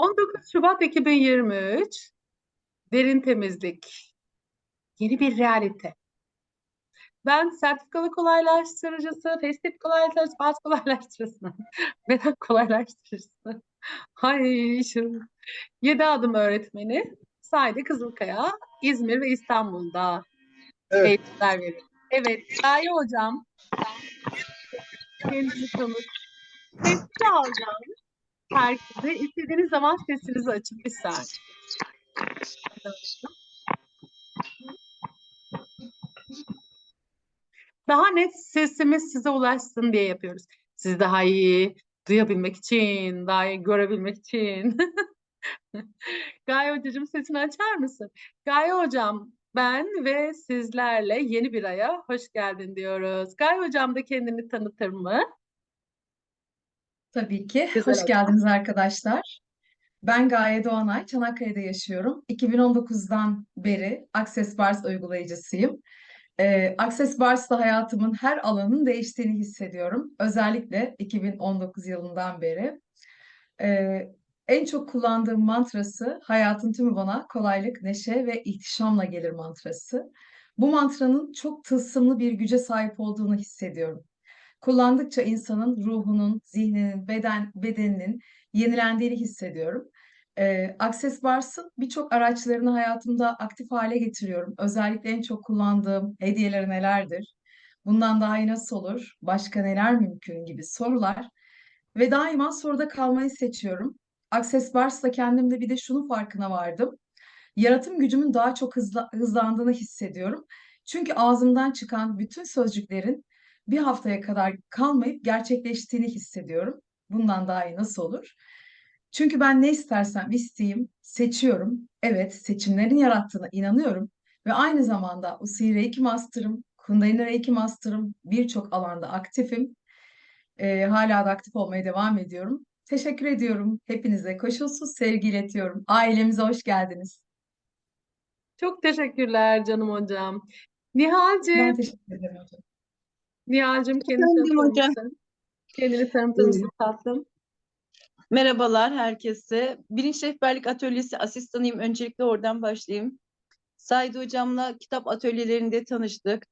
19 Şubat 2023 Derin Temizlik Yeni bir realite. Ben sertifikalı kolaylaştırıcısı, tespit kolaylaştırıcısı, bazı kolaylaştırıcısı, beden kolaylaştırıcısı. Hay şu 7 adım öğretmeni Saide Kızılkaya, İzmir ve İstanbul'da Evet. eğitimler veriyor. Evet, Gaye Hocam. Kendinizi tanıt. Sesini alacağım. Herkese istediğiniz zaman sesinizi açıp bir saniye. Daha net sesimiz size ulaşsın diye yapıyoruz. Sizi daha iyi duyabilmek için, daha iyi görebilmek için. Gaye Hocacığım sesini açar mısın? Gaye Hocam ben ve sizlerle yeni bir aya hoş geldin diyoruz. Gaye Hocam da kendini tanıtır mı? Tabii ki. Güzel Hoş oldu. geldiniz arkadaşlar. Ben Gaye Doğanay, Çanakkale'de yaşıyorum. 2019'dan beri Access Bars uygulayıcısıyım. Ee, Access Bars'la hayatımın her alanının değiştiğini hissediyorum. Özellikle 2019 yılından beri. Ee, en çok kullandığım mantrası hayatın tümü bana kolaylık, neşe ve ihtişamla gelir mantrası. Bu mantranın çok tılsımlı bir güce sahip olduğunu hissediyorum. Kullandıkça insanın ruhunun, zihninin, beden bedeninin yenilendiğini hissediyorum. Ee, Access Bars'ın birçok araçlarını hayatımda aktif hale getiriyorum. Özellikle en çok kullandığım hediyeleri nelerdir? Bundan daha iyi nasıl olur? Başka neler mümkün gibi sorular. Ve daima soruda kalmayı seçiyorum. Access Bars'la kendimde bir de şunun farkına vardım. Yaratım gücümün daha çok hızla, hızlandığını hissediyorum. Çünkü ağzımdan çıkan bütün sözcüklerin bir haftaya kadar kalmayıp gerçekleştiğini hissediyorum. Bundan daha iyi nasıl olur? Çünkü ben ne istersem isteyeyim, seçiyorum. Evet, seçimlerin yarattığına inanıyorum. Ve aynı zamanda Usui Reiki Master'ım, Kundalini Reiki Master'ım, birçok alanda aktifim. Ee, hala da aktif olmaya devam ediyorum. Teşekkür ediyorum. Hepinize koşulsuz sevgi iletiyorum. Ailemize hoş geldiniz. Çok teşekkürler canım hocam. Ben Nihal'cim, teşekkür ederim hocam. Nihal'cim kendini tanıtır hocam. mısın? Kendini tanıtır mısın tatlım? Merhabalar herkese. Bilinç Rehberlik Atölyesi asistanıyım. Öncelikle oradan başlayayım. Said Hocam'la kitap atölyelerinde tanıştık.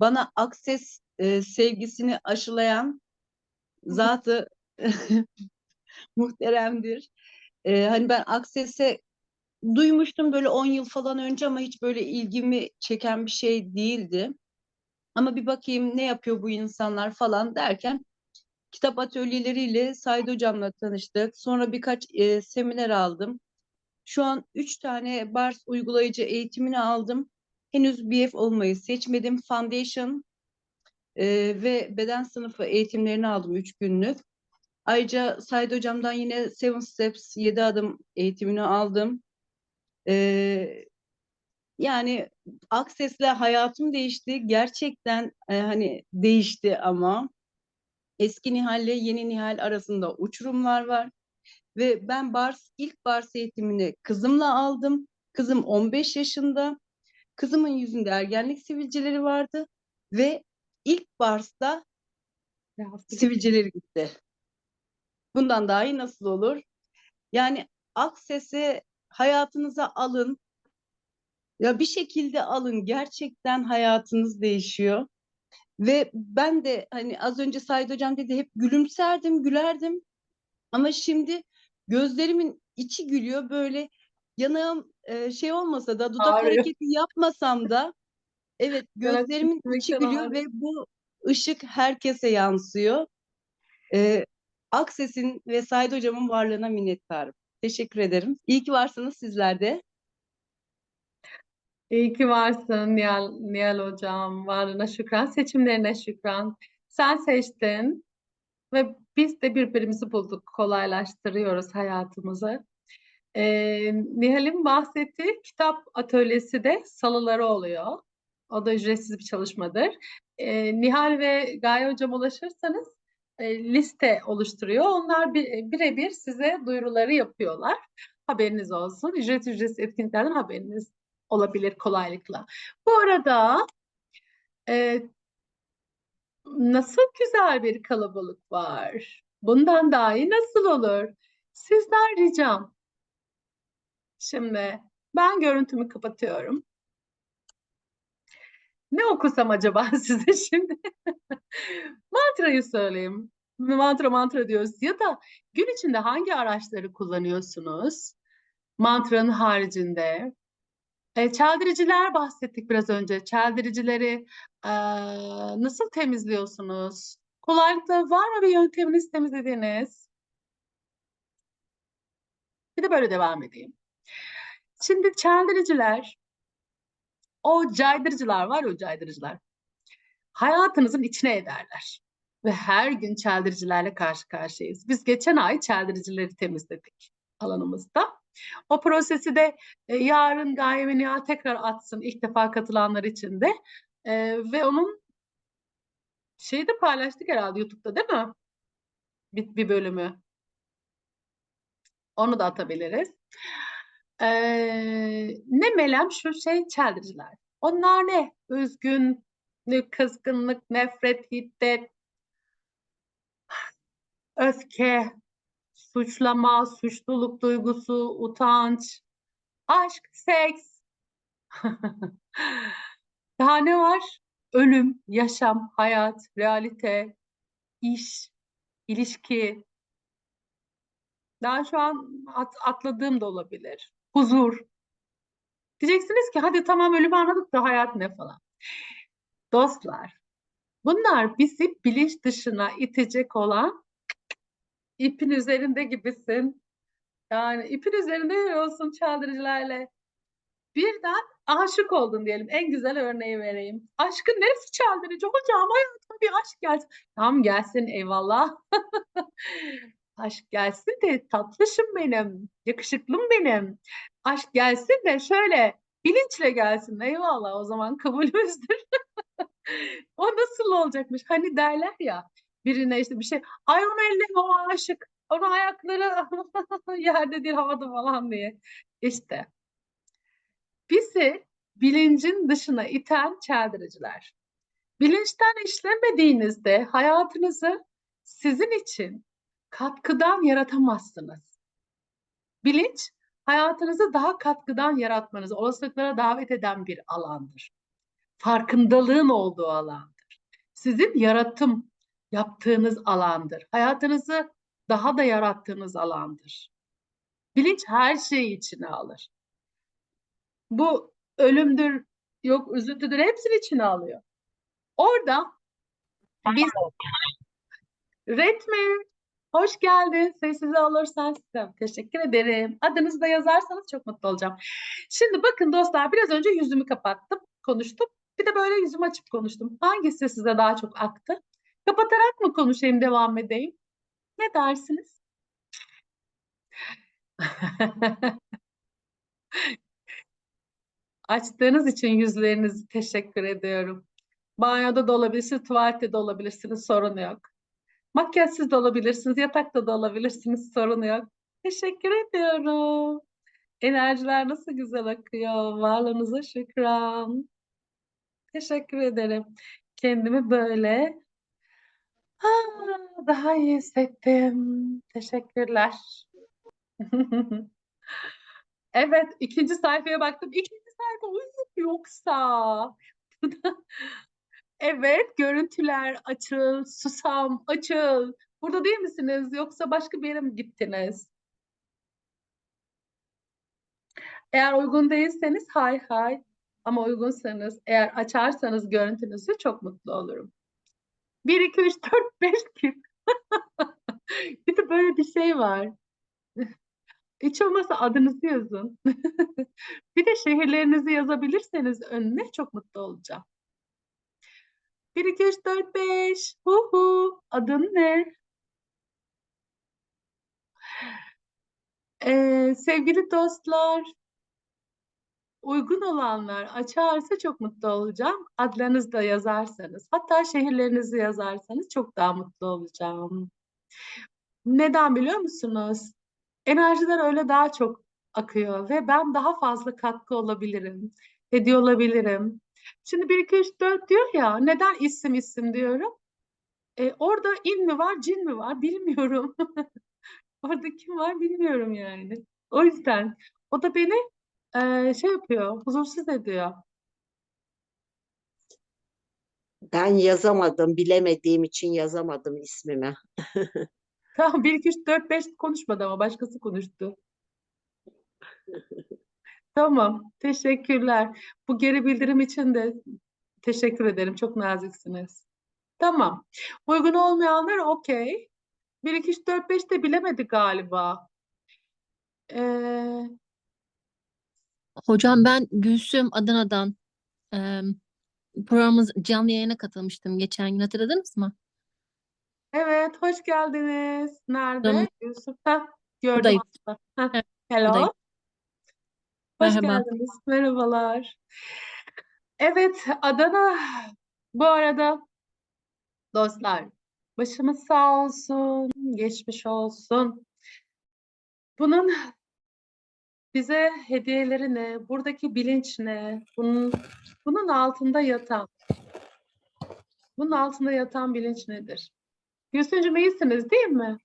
Bana akses e, sevgisini aşılayan zatı muhteremdir. E, hani ben aksese duymuştum böyle 10 yıl falan önce ama hiç böyle ilgimi çeken bir şey değildi. Ama bir bakayım ne yapıyor bu insanlar falan derken kitap atölyeleriyle Said Hocam'la tanıştık. Sonra birkaç e, seminer aldım. Şu an üç tane BARS uygulayıcı eğitimini aldım. Henüz BF olmayı seçmedim. Foundation e, ve beden sınıfı eğitimlerini aldım üç günlük. Ayrıca Said Hocam'dan yine Seven Steps 7 adım eğitimini aldım. E, yani Access'le hayatım değişti. Gerçekten e, hani değişti ama eski Nihal ile yeni Nihal arasında uçurumlar var. Ve ben Bars, ilk Bars eğitimini kızımla aldım. Kızım 15 yaşında. Kızımın yüzünde ergenlik sivilceleri vardı. Ve ilk Bars'ta sivilceleri gitti. Bundan daha iyi nasıl olur? Yani Akses'i hayatınıza alın. Ya bir şekilde alın. Gerçekten hayatınız değişiyor. Ve ben de hani az önce Said Hocam dedi hep gülümserdim, gülerdim. Ama şimdi gözlerimin içi gülüyor böyle yanağım e, şey olmasa da dudak Ağrıyor. hareketi yapmasam da evet gözlerimin içi gülüyor ağrıyor. ve bu ışık herkese yansıyor. E, Akses'in ve Said Hocam'ın varlığına minnettarım. Teşekkür ederim. İyi ki varsınız sizler de. İyi ki varsın Nihal, Nihal hocam. Varlığına şükran, seçimlerine şükran. Sen seçtin ve biz de birbirimizi bulduk, kolaylaştırıyoruz hayatımızı. Ee, Nihal'in bahsettiği kitap atölyesi de salıları oluyor. O da ücretsiz bir çalışmadır. Ee, Nihal ve Gaye hocam ulaşırsanız e, liste oluşturuyor. Onlar bir- birebir size duyuruları yapıyorlar. Haberiniz olsun. Ücret ücretsiz etkinliklerden haberiniz olabilir kolaylıkla. Bu arada e, nasıl güzel bir kalabalık var. Bundan daha iyi nasıl olur? Sizden ricam Şimdi ben görüntümü kapatıyorum. Ne okusam acaba size şimdi? Mantrayı söyleyeyim. Mantra mantra diyoruz. Ya da gün içinde hangi araçları kullanıyorsunuz? Mantranın haricinde. E, çeldiriciler bahsettik biraz önce. Çeldiricileri e, nasıl temizliyorsunuz? Kolaylıkla var mı bir yönteminiz temizlediğiniz? Bir de böyle devam edeyim. Şimdi çeldiriciler, o caydırıcılar var o caydırıcılar. Hayatınızın içine ederler. Ve her gün çeldiricilerle karşı karşıyayız. Biz geçen ay çeldiricileri temizledik alanımızda. O prosesi de e, yarın Gaye ve tekrar atsın ilk defa katılanlar için de. E, ve onun şeyi de paylaştık herhalde YouTube'da değil mi? Bir, bir bölümü. Onu da atabiliriz. Ee, ne melem şu şey çeldiriciler. Onlar ne? Üzgünlük, kızgınlık, nefret, hiddet, öfke, suçlama, suçluluk duygusu, utanç, aşk, seks. Daha ne var? Ölüm, yaşam, hayat, realite, iş, ilişki. Daha şu an at- atladığım da olabilir. Huzur. Diyeceksiniz ki hadi tamam ölümü anladık da hayat ne falan. Dostlar, bunlar bizi bilinç dışına itecek olan ipin üzerinde gibisin. Yani ipin üzerinde yürüyorsun çaldırıcılarla. Birden aşık oldun diyelim. En güzel örneği vereyim. Aşkın neresi çaldırıcı? Hocam hayatıma bir aşk gelsin. Tamam gelsin eyvallah. Aşk gelsin de tatlışım benim, yakışıklım benim. Aşk gelsin de şöyle bilinçle gelsin. Eyvallah o zaman kabulümüzdür. O nasıl olacakmış? Hani derler ya birine işte bir şey. Ay onu elleme o aşık. Onun ayakları yerde değil havada falan diye. İşte bizi bilincin dışına iten çeldiriciler. Bilinçten işlemediğinizde hayatınızı sizin için katkıdan yaratamazsınız. Bilinç hayatınızı daha katkıdan yaratmanızı, olasılıklara davet eden bir alandır. Farkındalığın olduğu alandır. Sizin yaratım yaptığınız alandır. Hayatınızı daha da yarattığınız alandır. Bilinç her şeyi içine alır. Bu ölümdür, yok üzüntüdür, hepsini içine alıyor. Orada biz Retme, hoş geldin. Sessize alırsan size teşekkür ederim. Adınızı da yazarsanız çok mutlu olacağım. Şimdi bakın dostlar biraz önce yüzümü kapattım, konuştum. Bir de böyle yüzümü açıp konuştum. Hangisi size daha çok aktı? Kapatarak mı konuşayım, devam edeyim? Ne dersiniz? Açtığınız için yüzlerinizi teşekkür ediyorum. Banyoda da olabilirsiniz, tuvalette de olabilirsiniz, sorun yok. Makyajsız da olabilirsiniz, yatakta da olabilirsiniz, sorun yok. Teşekkür ediyorum. Enerjiler nasıl güzel akıyor. Varlığınıza şükran. Teşekkür ederim. Kendimi böyle ah, daha iyi hissettim. Teşekkürler. Evet, ikinci sayfaya baktım. İkinci sayfa uyum yoksa. Evet, görüntüler açıl, susam açıl. Burada değil misiniz? Yoksa başka bir yere mi gittiniz? Eğer uygun değilseniz hay hay. Ama uygunsanız, eğer açarsanız görüntünüzü çok mutlu olurum. 1, 2, 3, 4, 5 kim? Bir de böyle bir şey var. Hiç olmazsa adınızı yazın. Bir de şehirlerinizi yazabilirseniz önüne çok mutlu olacağım. 1, 2, 3, 4, 5. Huhu. Adın ne? Ee, sevgili dostlar, uygun olanlar açarsa çok mutlu olacağım. Adlarınızı da yazarsanız, hatta şehirlerinizi yazarsanız çok daha mutlu olacağım. Neden biliyor musunuz? Enerjiler öyle daha çok akıyor ve ben daha fazla katkı olabilirim, hediye olabilirim. Şimdi 1, 2, 3, 4 diyor ya, neden isim isim diyorum? E, orada in mi var, cin mi var bilmiyorum. Orada kim var bilmiyorum yani. O yüzden o da beni eee, şey yapıyor, huzursuz ediyor. Ben yazamadım, bilemediğim için yazamadım ismimi. Tamam 1 2 3 4 5 konuşmadı ama başkası konuştu. Tamam. Teşekkürler. Bu geri bildirim için de teşekkür ederim. Çok naziksiniz. Tamam. Uygun olmayanlar okey. 1 2 3 4 5 de bilemedi galiba. Ee, Hocam ben Gülsüm Adana'dan eee programımız canlı yayına katılmıştım geçen gün hatırladınız mı? evet, hoş geldiniz. Nerede? Canım. Yusuf. Heh, gördüm Buradayım. Heh, Evet, hello. buradayım. Hoş Merhaba. geldiniz. Merhabalar. Evet, Adana. Bu arada dostlar, başımız sağ olsun, geçmiş olsun. Bunun bize hediyeleri ne, buradaki bilinç ne, bunun, bunun altında yatan, bunun altında yatan bilinç nedir? Gülsüncüm iyisiniz değil mi?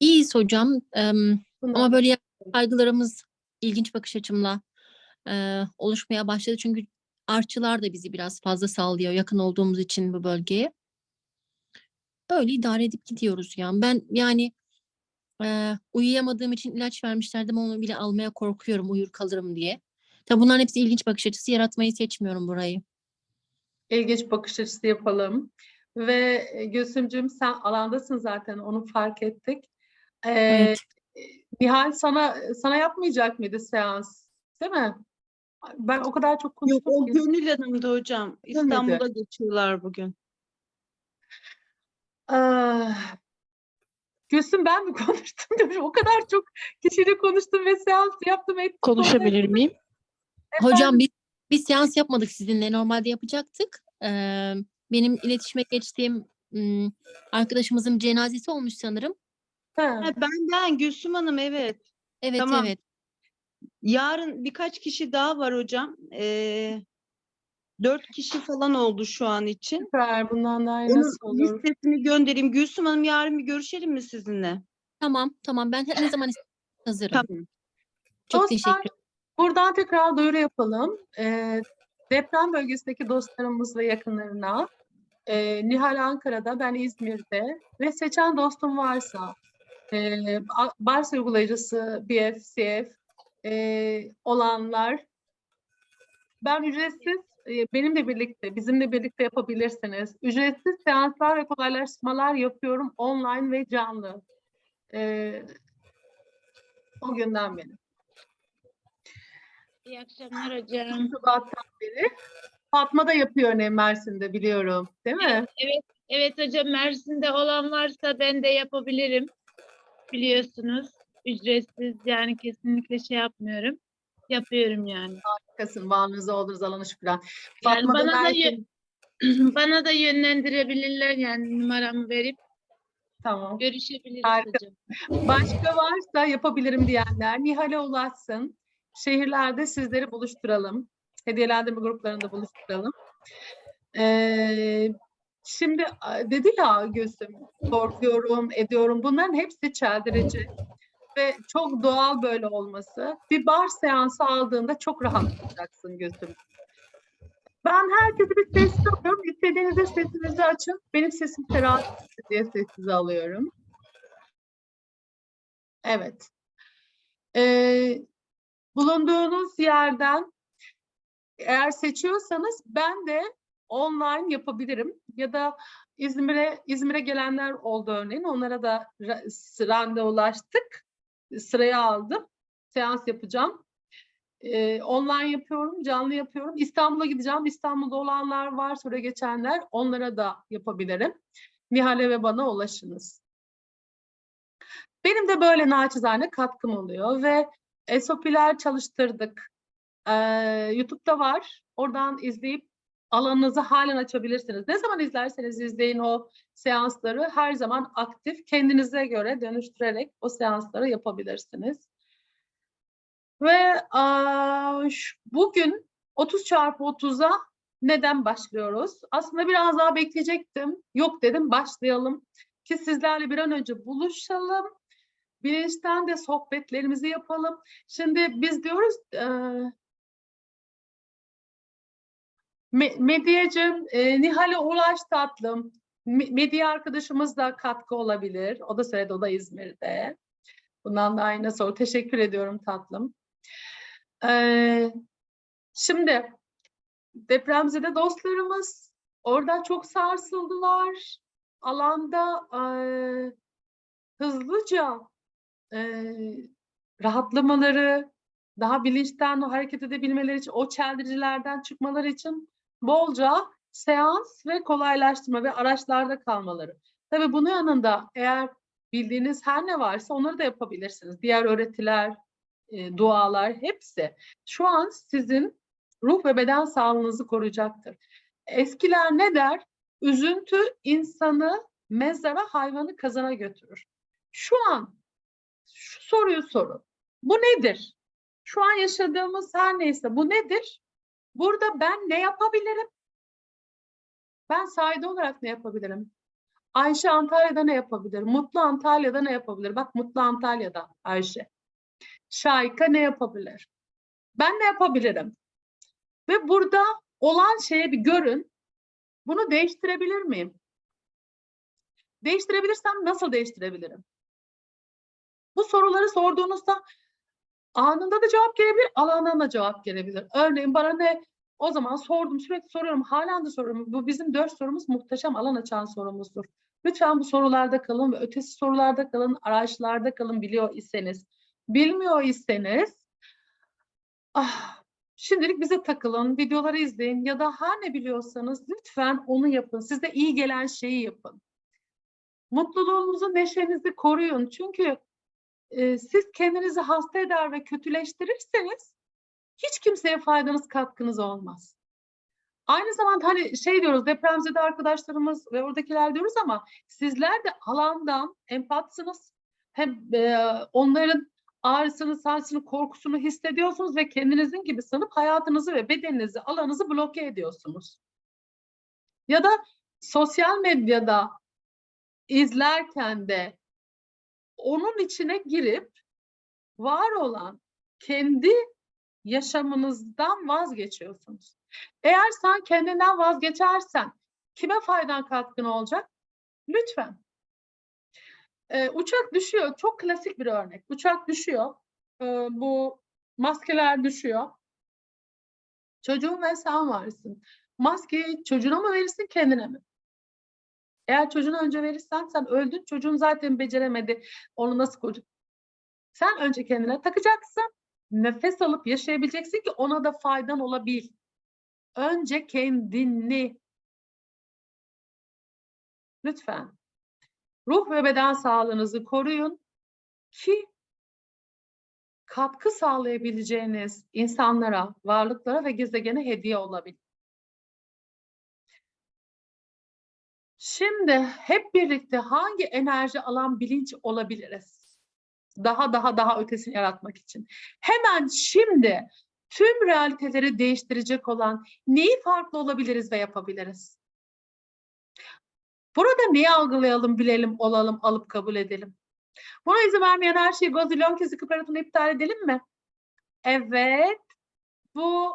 İyiyiz hocam Bundan ama böyle kaygılarımız ilginç bakış açımla eee, oluşmaya başladı. Çünkü artçılar da bizi biraz fazla sallıyor yakın olduğumuz için bu bölgeye. Böyle idare edip gidiyoruz ya. Ben yani eee, uyuyamadığım için ilaç vermişlerdi ama onu bile almaya korkuyorum uyur kalırım diye. Tabii bunların hepsi ilginç bakış açısı. Yaratmayı seçmiyorum burayı. ilginç bakış açısı yapalım. Ve e, Gülsümcüğüm sen alandasın zaten onu fark ettik. Ee, Evet. Nihal sana sana yapmayacak mıydı seans? Değil mi? Ben o kadar çok Yok konuştum o ki. Gönül Hanım'da hocam. Gönül'de. İstanbul'a geçiyorlar bugün. Ah, Gülsüm ben mi konuştum demiş. O kadar çok kişiyle konuştum ve seans yaptım ettim. Konuşabilir miyim? Hocam biz, biz seans yapmadık sizinle. Normalde yapacaktık. Eee, benim iletişime geçtiğim ım, arkadaşımızın cenazesi olmuş sanırım. Ha, Ha, benden Gülsüm Hanım evet. Evet Tamam. evet. Yarın birkaç kişi daha var hocam. Ee, dört kişi falan oldu şu an için. süper. Bundan daha iyi Onun olur? listesini göndereyim. Gülsüm Hanım yarın bir görüşelim mi sizinle? Tamam tamam ben ne zaman hazırım. Tamam. Çok Dostlar, teşekkür Buradan tekrar duyuru yapalım. Ee, deprem bölgesindeki dostlarımız ve yakınlarına e, Nihal Ankara'da, ben İzmir'de ve seçen dostum varsa e, A- Bars uygulayıcısı BF, CF e, olanlar ben ücretsiz benimle birlikte, bizimle birlikte yapabilirsiniz. Ücretsiz seanslar ve kolaylaştırmalar yapıyorum online ve canlı. E, o günden beri. İyi akşamlar hocam. Şubat'tan beri. Fatma da yapıyor örneğin Mersin'de biliyorum. Değil mi? Evet hocam Mersin'de olan varsa ben de yapabilirim. Biliyorsunuz ücretsiz yani kesinlikle şey yapmıyorum. Yapıyorum yani. Harikasın. Bağınızda olduğunuz alana şükran. Yani Fatma bana da Mersin. Bana da yönlendirebilirler yani numaramı verip Tamam. görüşebiliriz Harika. hocam. Başka varsa yapabilirim diyenler Nihal'e ulaşsın. Şehirlerde sizleri buluşturalım. Hediyelendirme gruplarında buluşturalım. Ee, şimdi a, dedi ya Gülsüm, korkuyorum, ediyorum. Bunların hepsi çeldirici ve çok doğal böyle olması. Bir bar seansı aldığında çok rahatlayacaksın Gülsüm. Ben herkese bir ses alıyorum. İstediğinizde sesinizi açın. Benim sesim rahatsız diye sessize alıyorum. Evet. Ee, bulunduğunuz yerden eğer seçiyorsanız ben de online yapabilirim ya da İzmir'e İzmir'e gelenler oldu örneğin onlara da ra- randevulaştık sıraya aldım. Seans yapacağım. Ee, online yapıyorum canlı yapıyorum. İstanbul'a gideceğim. İstanbul'da olanlar var sonra geçenler. Onlara da yapabilirim. Nihal'e ve bana ulaşınız. Benim de böyle naçizane katkım oluyor ve SOP'ler çalıştırdık. Ee, YouTube'da var. Oradan izleyip alanınızı halen açabilirsiniz. Ne zaman izlerseniz izleyin o seansları her zaman aktif kendinize göre dönüştürerek o seansları yapabilirsiniz. Ve şu- bugün 30 çarpı 30'a neden başlıyoruz? Aslında biraz daha bekleyecektim. Yok dedim başlayalım ki sizlerle bir an önce buluşalım Bilinçten de sohbetlerimizi yapalım. Şimdi biz diyoruz Me- Medyacığım, e, Nihal'e ulaş tatlım. Me- Medya arkadaşımız da katkı olabilir. O da söyledi, o da İzmir'de. Bundan da aynı soru. Teşekkür ediyorum tatlım. Ee, şimdi depremzede dostlarımız orada çok sarsıldılar. Alanda eee, hızlıca eee, rahatlamaları, daha bilinçten hareket edebilmeleri için, o çeldirilerden çıkmaları için bolca seans ve kolaylaştırma ve araçlarda kalmaları. Tabii bunun yanında eğer bildiğiniz her ne varsa onları da yapabilirsiniz. Diğer öğretiler, e, dualar hepsi şu an sizin ruh ve beden sağlığınızı koruyacaktır. Eskiler ne der? Üzüntü insanı mezara, hayvanı kazana götürür. Şu an şu soruyu sorun. Bu nedir? Şu an yaşadığımız her neyse bu nedir? Burada ben ne yapabilirim? Ben Saide olarak ne yapabilirim? Ayşe Antalya'da ne yapabilir? Mutlu Antalya'da ne yapabilir? Bak Mutlu Antalya'da Ayşe. Şayka ne yapabilir? Ben ne yapabilirim? Ve burada olan şeye bir görün. Bunu değiştirebilir miyim? Değiştirebilirsem nasıl değiştirebilirim? Bu soruları sorduğunuzda anında da cevap gelebilir, alandan da cevap gelebilir. Örneğin bana ne o zaman sordum, sürekli soruyorum, halen de soruyorum. Bu bizim dört sorumuz muhteşem alan açan sorumuzdur. Lütfen bu sorularda kalın ve ötesi sorularda kalın, araçlarda kalın biliyor iseniz. Bilmiyor iseniz, ah, şimdilik bize takılın, videoları izleyin ya da her ne biliyorsanız lütfen onu yapın. Size iyi gelen şeyi yapın. Mutluluğunuzu, neşenizi koruyun. Çünkü e, siz kendinizi hasta eder ve kötüleştirirseniz hiç kimseye faydanız, katkınız olmaz. Aynı zamanda hani şey diyoruz depremzede arkadaşlarımız ve oradakiler diyoruz ama sizler de alandan empatsınız. Hem e, onların ağrısını, sancısını, korkusunu hissediyorsunuz ve kendinizin gibi sanıp hayatınızı ve bedeninizi, alanınızı bloke ediyorsunuz. Ya da sosyal medyada izlerken de onun içine girip var olan kendi yaşamınızdan vazgeçiyorsunuz. Eğer sen kendinden vazgeçersen kime faydan katkın olacak? Lütfen. Ee, uçak düşüyor. Çok klasik bir örnek. Uçak düşüyor. Ee, bu maskeler düşüyor. Çocuğun ve sen varsın. Maskeyi çocuğuna mı verirsin kendine mi? Eğer çocuğuna önce verirsen sen öldün. Çocuğun zaten beceremedi. Onu nasıl koruyacak? Sen önce kendine takacaksın. Nefes alıp yaşayabileceksin ki ona da faydan olabil. Önce kendini. Lütfen. Ruh ve beden sağlığınızı koruyun ki katkı sağlayabileceğiniz insanlara, varlıklara ve gezegene hediye olabilir. Şimdi hep birlikte hangi enerji alan bilinç olabiliriz? Daha daha daha ötesini yaratmak için. Hemen şimdi tüm realiteleri değiştirecek olan neyi farklı olabiliriz ve yapabiliriz? Burada neyi algılayalım, bilelim, olalım, alıp kabul edelim? Buna izin vermeyen her şeyi gazilyon kez yıkıp yaratını iptal edelim mi? Evet. Bu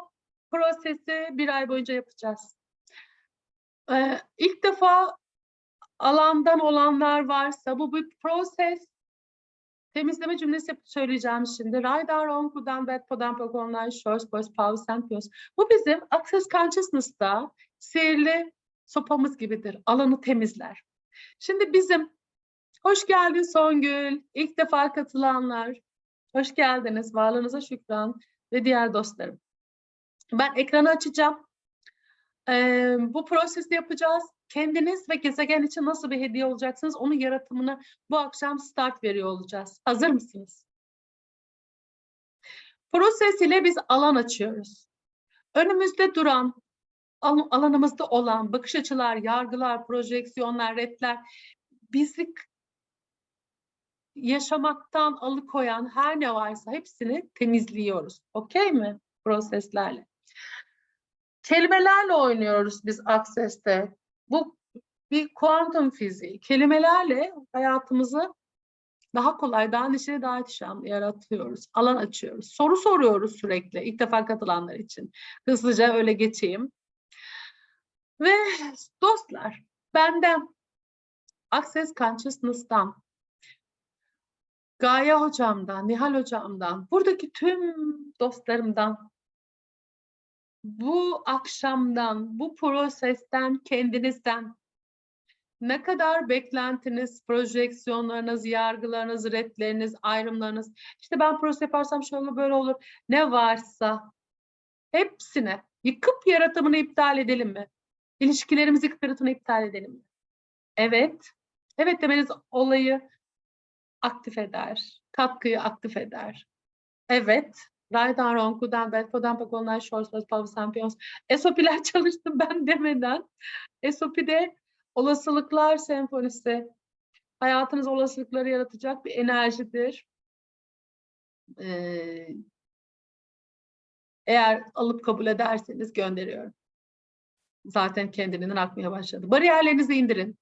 prosesi bir ay boyunca yapacağız. Ee, ilk defa alandan olanlar varsa bu bir proses. Temizleme cümlesi söyleyeceğim şimdi. Radar on kudan bet podan pokonlar shores boys power sentios. Bu bizim access consciousness'ta sihirli sopamız gibidir. Alanı temizler. Şimdi bizim hoş geldin Songül. İlk defa katılanlar. Hoş geldiniz. Varlığınıza şükran ve diğer dostlarım. Ben ekranı açacağım. Ee, bu prosesi yapacağız. Kendiniz ve gezegen için nasıl bir hediye olacaksınız onun yaratımına bu akşam start veriyor olacağız. Hazır mısınız? Proses ile biz alan açıyoruz. Önümüzde duran, al- alanımızda olan bakış açılar, yargılar, projeksiyonlar, retler bizi yaşamaktan alıkoyan her ne varsa hepsini temizliyoruz. Okey mi? Proseslerle. Kelimelerle oynuyoruz biz Access'te. Bu bir kuantum fiziği. Kelimelerle hayatımızı Daha kolay, daha neşeli, daha ihtişamlı yaratıyoruz. Alan açıyoruz. Soru soruyoruz sürekli ilk defa katılanlar için. Hızlıca öyle geçeyim. Ve dostlar, benden Access Consciousness'tan Gaye hocamdan, Nihal hocamdan, buradaki tüm dostlarımdan bu akşamdan, bu prosesten, kendinizden ne kadar beklentiniz, projeksiyonlarınız, yargılarınız, redleriniz, ayrımlarınız, işte ben proses yaparsam şöyle böyle olur, ne varsa hepsine yıkıp yaratımını iptal edelim mi? İlişkilerimizi yıkıp yaratımını iptal edelim mi? Evet. Evet demeniz olayı aktif eder, katkıyı aktif eder. Evet, Raydan Ronku'dan, Belfo'dan, Pakolnay, Şorslos, Pavı Sampiyons, SOP'ler çalıştım ben demeden. SOP'de olasılıklar senfonisi, hayatınız olasılıkları yaratacak bir enerjidir. Ee, eğer alıp kabul ederseniz gönderiyorum. Zaten kendiliğinden akmaya başladı. Bariyerlerinizi indirin.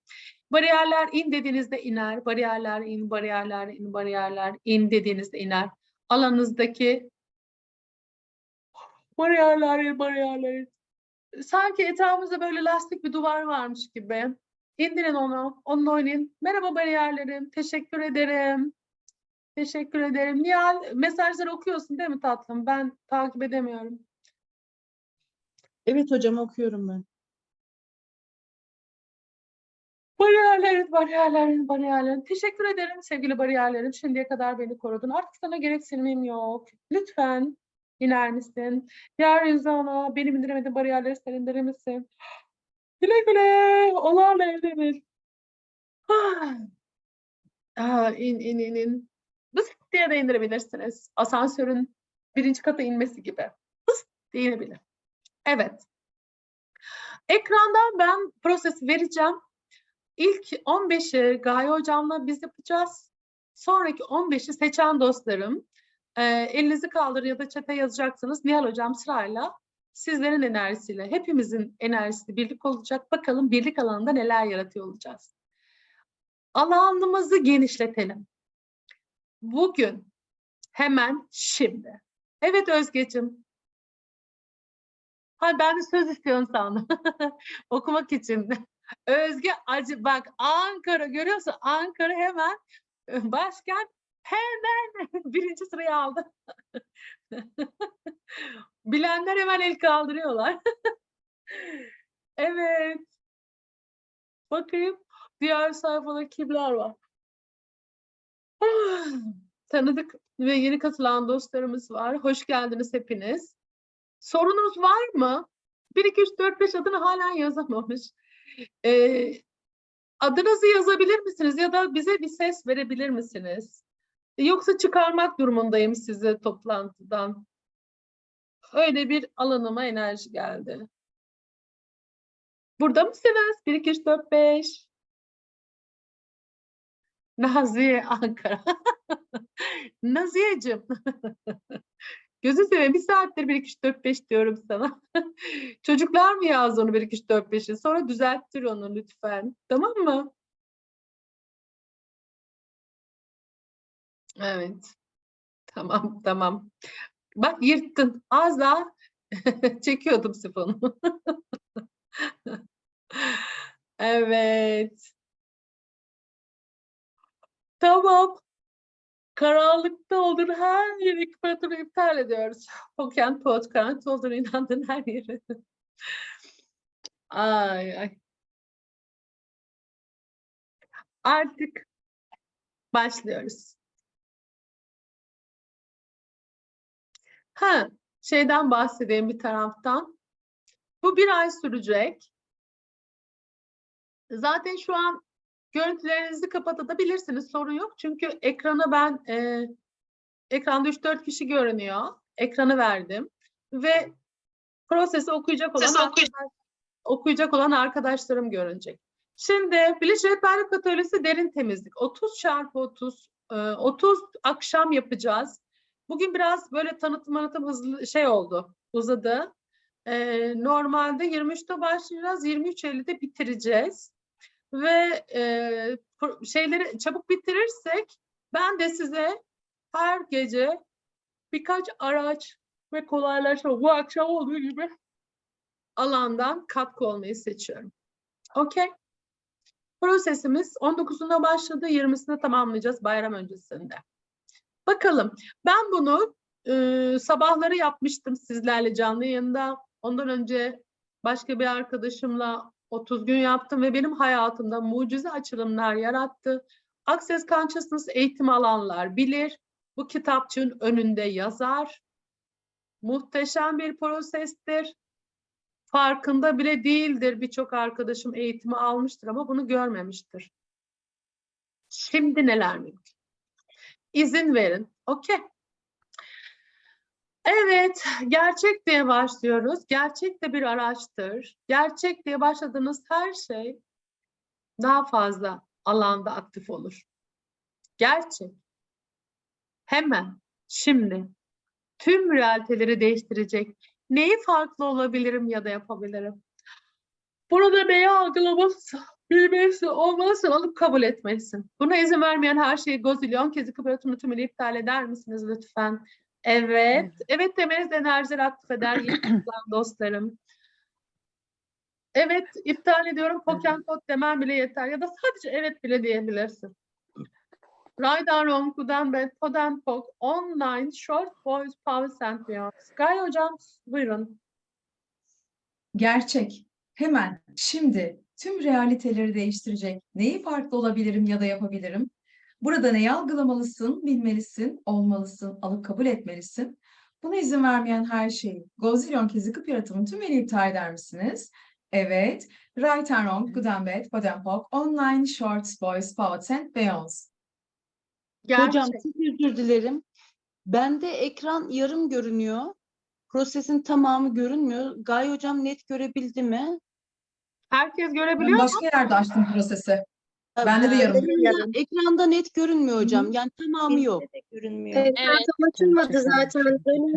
Bariyerler in dediğinizde iner. Bariyerler in, bariyerler in, bariyerler in dediğinizde iner. Alanınızdaki bariyerler bariyerler. Sanki etrafımızda böyle lastik bir duvar varmış gibi. İndirin onu, onunla oynayın. Merhaba bariyerlerim, teşekkür ederim. Teşekkür ederim. Nihal, mesajları okuyorsun değil mi tatlım? Ben takip edemiyorum. Evet hocam okuyorum ben. Bariyerlerin, bariyerlerin, bariyerlerin. Teşekkür ederim sevgili bariyerlerim. Şimdiye kadar beni korudun. Artık sana gereksinimim yok. Lütfen iner misin? Yeryüzü ona benim indiremediğim bariyerleri sen indirir misin? Güle güle. Onlarla evlenir. Ah. Aa, in, in, in, in. Bıs diye de indirebilirsiniz. Asansörün birinci kata inmesi gibi. Bıs diye inebilir. Evet. Ekranda ben prosesi vereceğim. İlk 15'i Gaye Hocam'la biz yapacağız. Sonraki 15'i seçen dostlarım e, elinizi kaldır ya da çete yazacaksınız. Nihal Hocam sırayla sizlerin enerjisiyle, hepimizin enerjisi birlik olacak. Bakalım birlik alanında neler yaratıyor olacağız. Alanımızı genişletelim. Bugün, hemen şimdi. Evet Özgeciğim. Ha ben de söz istiyorum sandım. Okumak için. Özge acı bak Ankara görüyorsun Ankara hemen başkent hemen birinci sırayı aldı. Bilenler hemen el kaldırıyorlar. evet. Bakayım diğer sayfada kimler var? Tanıdık ve yeni katılan dostlarımız var. Hoş geldiniz hepiniz. Sorunuz var mı? 1, 2, 3, 4, 5 adını halen yazamamış. Ee, adınızı yazabilir misiniz ya da bize bir ses verebilir misiniz? Yoksa çıkarmak durumundayım sizi toplantıdan. Öyle bir alanıma enerji geldi. Burada mısınız? 1, 2, 3, 4, 5. Naziye Ankara. Naziyeciğim. Gözü seveyim bir saattir 1, 2, 3, 4, 5 diyorum sana. Çocuklar mı yazdı onu 1, 2, 3, 4, 5'i? Sonra düzelttir onu lütfen. Tamam mı? Evet. Tamam, tamam. Bak yırttın. Az daha çekiyordum sifonu. Evet. Tamam. Karanlıkta olduğun her yeri ekvatorunu iptal ediyoruz. Poken podcast olduğunu inandığın her yeri. Ay ay. Artık başlıyoruz. Ha, şeyden bahsedeyim bir taraftan. Bu bir ay sürecek. Zaten şu an görüntülerinizi kapatabilirsiniz. Sorun yok. Çünkü ekrana ben e, ekranda 3-4 kişi görünüyor. Ekranı verdim. Ve prosesi okuyacak olan arkadaş- okuyacak olan arkadaşlarım görünecek. Şimdi bilinç rehberlik atölyesi derin temizlik. 30 çarpı 30 e, 30 akşam yapacağız. Bugün biraz böyle tanıtım anlatım hızlı şey oldu. Uzadı. E, normalde 23'te başlayacağız. 23.50'de bitireceğiz ve e, şeyleri çabuk bitirirsek Ben de size her gece birkaç araç ve kolaylaşma bu akşam olduğu gibi alandan katkı olmayı seçiyorum. Okey. Prosesimiz 19'unda başladı, 20'sinde tamamlayacağız bayram öncesinde. Bakalım, ben bunu e, sabahları yapmıştım sizlerle canlı yayında. Ondan önce başka bir arkadaşımla 30 gün yaptım ve benim hayatımda mucize açılımlar yarattı. Access Consciousness eğitim alanlar bilir. Bu kitapçığın önünde yazar. Muhteşem bir prosestir. Farkında bile değildir. Birçok arkadaşım eğitimi almıştır ama bunu görmemiştir. Şimdi neler mümkün? İzin verin. Okey. Evet, gerçek diye başlıyoruz. Gerçek de bir araçtır. Gerçek diye başladığınız her şey daha fazla alanda aktif olur. Gerçek. Hemen, şimdi tüm realiteleri değiştirecek. Neyi farklı olabilirim ya da yapabilirim? Burada neyi algılaması, bilmesi, olması alıp kabul etmelisin. Buna izin vermeyen her şeyi gozilyon kezi kıpırtımı tümünü iptal eder misiniz lütfen? Evet. Evet demeniz enerjileri aktif eder dostlarım. Evet iptal ediyorum. Poken kod demen bile yeter. Ya da sadece evet bile diyebilirsin. Raydan Ronku'dan ve Poden Pok Online Short Voice Power Center diyor. Sky hocam buyurun. Gerçek. Hemen, şimdi tüm realiteleri değiştirecek. Neyi farklı olabilirim ya da yapabilirim? Burada neyi algılamalısın, bilmelisin, olmalısın, alıp kabul etmelisin. Buna izin vermeyen her şeyi gozilyon kez yıkıp yaratımın tümünü iptal eder misiniz? Evet. Right and Wrong, Good and Bad, Bad and Pok, Online Shorts, Boys, Power and. Gerçek. Hocam çok özür dilerim. Bende ekran yarım görünüyor. Prosesin tamamı görünmüyor. Gaye hocam net görebildi mi? Herkes Ben görebiliyor mu? başka yerde açtım prosesi. Bende de yarım. Ekranda, ekranda net görünmüyor hocam. Yani tamamı yok. görünmüyor. Evet, Evet. açılmadı zaten. Dönüyor.